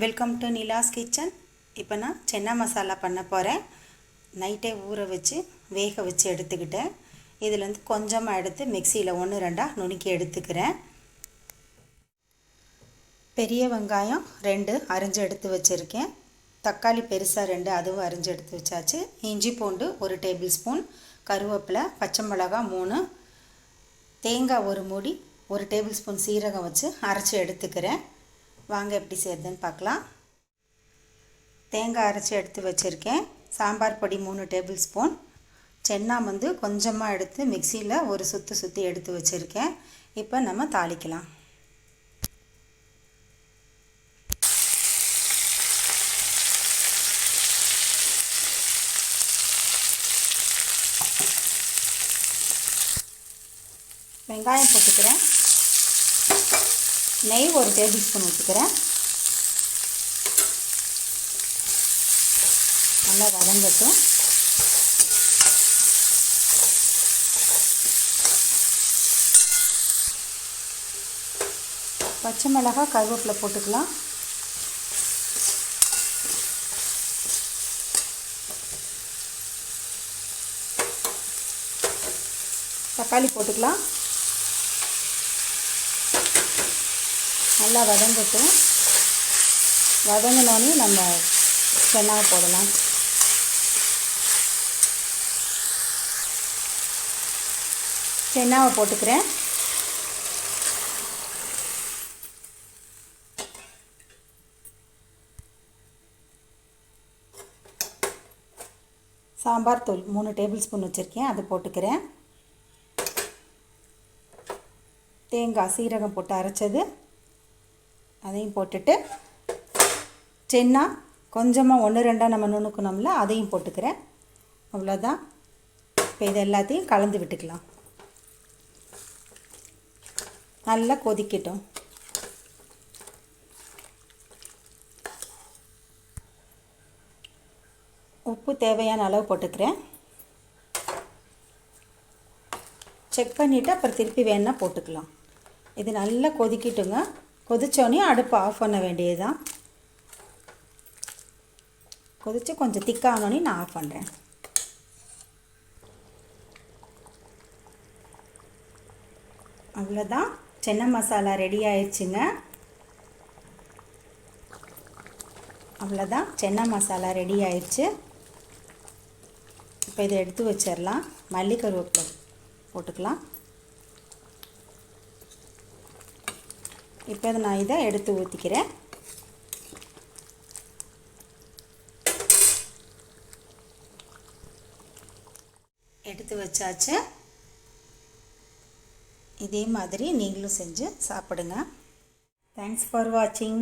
Welcome to Nila's kitchen இப்போ நான் சென்னா மசாலா பண்ண போகிறேன் நைட்டே ஊற வச்சு வேக வச்சு எடுத்துக்கிட்டேன் இதுலேருந்து கொஞ்சமாக எடுத்து மிக்சியில் ஒன்று ரெண்டாக நுணுக்கி எடுத்துக்கிறேன். பெரிய வெங்காயம் ரெண்டு அரிஞ்சு எடுத்து வச்சுருக்கேன். தக்காளி பெருசாக ரெண்டு அதுவும் அரிஞ்சு எடுத்து வச்சாச்சு. இஞ்சி பூண்டு ஒரு டேபிள் ஸ்பூன் கருவேப்பிலை பச்சை மிளகாய் மூணு தேங்காய் ஒரு மூடி ஒரு டேபிள் ஸ்பூன் சீரகம் வச்சு அரைச்சி எடுத்துக்கிறேன். வாங்க எப்படி செய்யறதுன்னு பார்க்கலாம். தேங்காய் அரைச்சி எடுத்து வச்சுருக்கேன். சாம்பார் பொடி மூணு டேபிள் ஸ்பூன். சென்னா வந்து கொஞ்சமாக எடுத்து மிக்சியில் ஒரு சுற்றி சுற்றி எடுத்து வச்சுருக்கேன். இப்போ நம்ம தாளிக்கலாம். வெங்காயம் போட்டுக்கிறேன். நெய் ஒரு டேபிள் ஸ்பூன் ஊற்றிக்கிறேன் நல்லா வதங்கட்டும். பச்சை மிளகாய் கருவேப்பிலை போட்டுக்கலாம். தக்காளி போட்டுக்கலாம். நல்லா வதங்கட்டும். வதங்கினோடனே நம்ம சென்னாவை போடலாம். சென்னாவை போட்டுக்கிறேன். சாம்பார் தூள் மூணு டேபிள் ஸ்பூன் வச்சுருக்கேன் அது போட்டுக்கிறேன். தேங்காய் சீரகம் போட்டு அரைச்சது. அதையும் போட்டுட்டு சென்னா கொஞ்சமாக ஒன்று ரெண்டாக நம்ம நுணுக்கணும்ல அதையும் போட்டுக்கிறேன். அவ்வளோதான் இப்போ இது எல்லாத்தையும் கலந்து விட்டுக்கலாம். நல்லா கொதிக்கட்டும். உப்பு தேவையான அளவு போட்டுக்கிறேன். செக் பண்ணிவிட்டு அப்புறம் திருப்பி வேணால் போட்டுக்கலாம். இது நல்லா கொதிக்கட்டுங்க. கொதித்தோடனே அடுப்பு ஆஃப் பண்ண வேண்டியது தான் கொதித்து கொஞ்சம் திக்கானோடனே நான் ஆஃப் பண்ணுறேன் அவ்வளோதான் சென்னை மசாலா ரெடி ஆயிடுச்சுங்க. அவ்வளோதான் சென்னை மசாலா ரெடி ஆயிடுச்சு. இப்போ இதை எடுத்து வச்சிடலாம். மல்லி கருவேப்பிலை போட்டுக்கலாம். இப்போ நான் இதை எடுத்து ஊற்றிக்கிறேன் எடுத்து வச்சாச்சு. இதே மாதிரி நீங்களும் செஞ்சு சாப்பிடுங்க. தேங்க்ஸ் ஃபார் வாட்சிங்